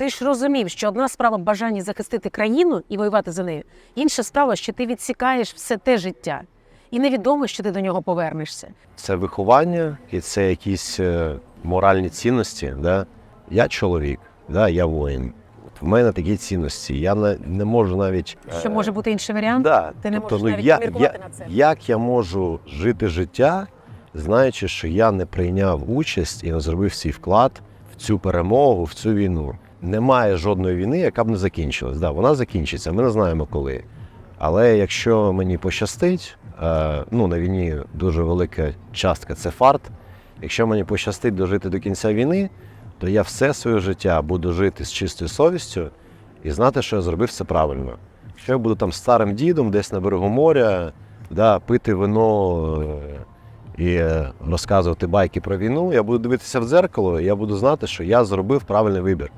Ти ж розумів, що одна справа бажання захистити країну і воювати за нею, інша справа, що ти відсікаєш все те життя, і невідомо, що ти до нього повернешся. Це виховання і це якісь е, моральні цінності. Да? Я чоловік, да? я воїн. В мене такі цінності. Я не, не можу навіть. Що е, може бути інший варіант? Да. Ти не тобто, можеш ну, навіть я, я, на це. Як я можу жити життя, знаючи, що я не прийняв участь і не зробив свій вклад в цю перемогу, в цю війну? Немає жодної війни, яка б не закінчилась. Да, вона закінчиться, ми не знаємо коли. Але якщо мені пощастить, е, ну на війні дуже велика частка це фарт. Якщо мені пощастить дожити до кінця війни, то я все своє життя буду жити з чистою совістю і знати, що я зробив все правильно. Якщо я буду там старим дідом, десь на берегу моря, да, пити вино е, і розказувати байки про війну, я буду дивитися в дзеркало, і я буду знати, що я зробив правильний вибір.